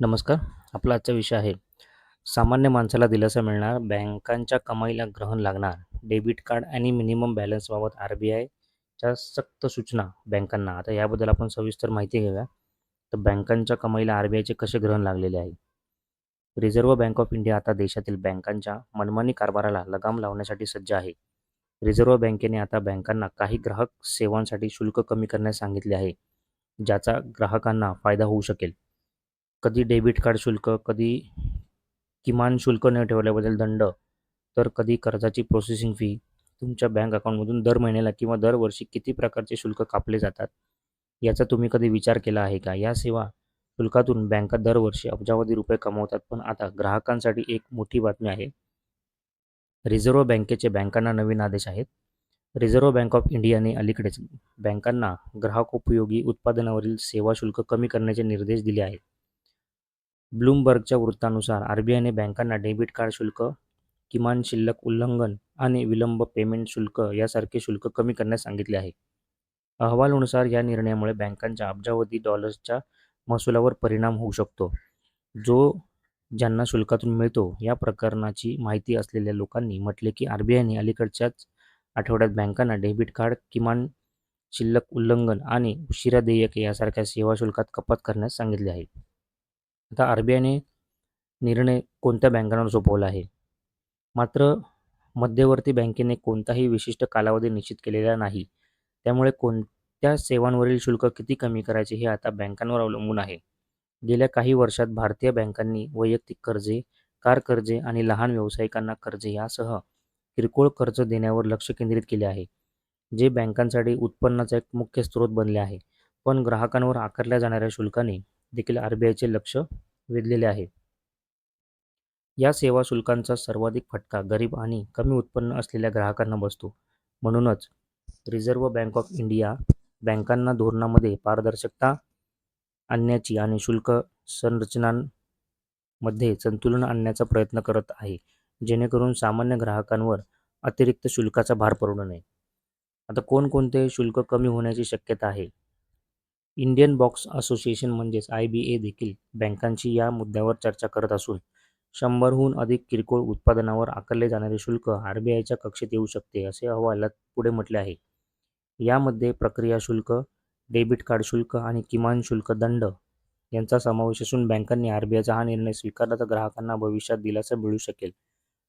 नमस्कार. आपला आजचा विषय आहे सामान्य माणसाला दिलासा मिळणार बँकांच्या कमाईला ग्रहण लागणार डेबिट कार्ड आणि मिनिमम बॅलन्सबाबत आर बी आयच्या सक्त सूचना बँकांना. आता याबद्दल आपण सविस्तर माहिती घेऊया. तर बँकांच्या कमाईला आर बी आयचे कसे ग्रहण लागलेले आहे? रिझर्व्ह बँक ऑफ इंडिया आता देशातील बँकांच्या मनमानी कारभाराला लगाम लावण्यासाठी सज्ज आहे. रिझर्व्ह बँकेने आता बँकांना काही ग्राहक सेवांसाठी शुल्क कमी करण्यास सांगितले आहे ज्याचा ग्राहकांना फायदा होऊ शकेल. कधी डेबिट कार्ड शुल्क कधी किमान शुल्क न ठेवल्याबद्दल दंड तर कधी कर्जाची प्रोसेसिंग फी तुमच्या बँक अकाउंटमधून दर महिन्याला किंवा दरवर्षी किती प्रकारचे शुल्क कापले जातात याचा तुम्ही कधी विचार केला आहे का? या सेवा शुल्कातून बँका दरवर्षी अब्जावधी रुपये कमवतात पण आता ग्राहकांसाठी एक मोठी बातमी आहे. रिझर्व्ह बँकेचे बँकांना नवीन आदेश आहेत. रिझर्व्ह बँक ऑफ इंडियाने अलीकडेच बँकांना ग्राहक उपयोगी उत्पादनावरील सेवा शुल्क कमी करण्याचे निर्देश दिले आहेत. ब्लूमबर्गच्या वृत्तानुसार आर बी आयने बँकांना डेबिट कार्ड शुल्क किमान शिल्लक उल्लंघन आणि विलंब पेमेंट शुल्क यासारखे शुल्क कमी करण्यास सांगितले आहे. अहवालानुसार या निर्णयामुळे बँकांच्या अब्जावधी डॉलर्सच्या महसुलावर परिणाम होऊ शकतो. जो ज्यांना शुल्कातून मिळतो या प्रकरणाची माहिती असलेल्या लोकांनी म्हटले की आर बी आयने अलीकडच्याच आठवड्यात बँकांना डेबिट कार्ड किमान शिल्लक उल्लंघन आणि उशिरा देयके यासारख्या सेवा शुल्कात कपात करण्यास सांगितले आहे. आता आर बी आयने निर्णय कोणत्या बँकांवर सोपवला आहे? मात्र मध्यवर्ती बँकेने कोणताही विशिष्ट कालावधी निश्चित केलेला नाही. त्यामुळे कोणत्या सेवांवरील शुल्क किती कमी करायचे हे आता बँकांवर अवलंबून आहे. गेल्या काही वर्षात भारतीय बँकांनी वैयक्तिक कर्जे कार कर्जे आणि लहान व्यावसायिकांना कर्जे यासह किरकोळ कर्ज देण्यावर लक्ष केंद्रित केले आहे जे बँकांसाठी उत्पन्नाचा एक मुख्य स्रोत बनले आहे. पण ग्राहकांवर आकारल्या जाणाऱ्या शुल्काने देखील आर बी आयचे लक्ष वेधलेले आहे. या सेवा शुल्कांचा सर्वाधिक फटका गरीब आणि कमी उत्पन्न असलेल्या ग्राहकांना बसतो. म्हणूनच रिझर्व्ह बँक ऑफ इंडिया बँकांना धोरणामध्ये पारदर्शकता आणण्याची आणि शुल्क संरचनांमध्ये संतुलन आणण्याचा प्रयत्न करत आहे जेणेकरून सामान्य ग्राहकांवर अतिरिक्त शुल्काचा भार पडू नये. आता कोणकोणते शुल्क कमी होण्याची शक्यता आहे? इंडियन बॉक्स असोसिएशन म्हणजेच आय बी ए देखील बँकांशी या मुद्द्यावर चर्चा करत असून शंभरहून अधिक किरकोळ उत्पादनावर आकारले जाणारे शुल्क आर बी आयच्या कक्षेत येऊ शकते असे अहवालात पुढे म्हटले आहे. यामध्ये प्रक्रिया शुल्क डेबिट कार्ड शुल्क आणि किमान शुल्क दंड यांचा समावेश असून बँकांनी आर बी आयचा हा निर्णय स्वीकारला तर ग्राहकांना भविष्यात दिलासा मिळू शकेल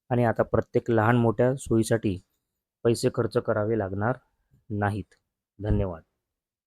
आणि आता प्रत्येक लहान मोठ्या सोयीसाठी पैसे खर्च करावे लागणार नाहीत. धन्यवाद.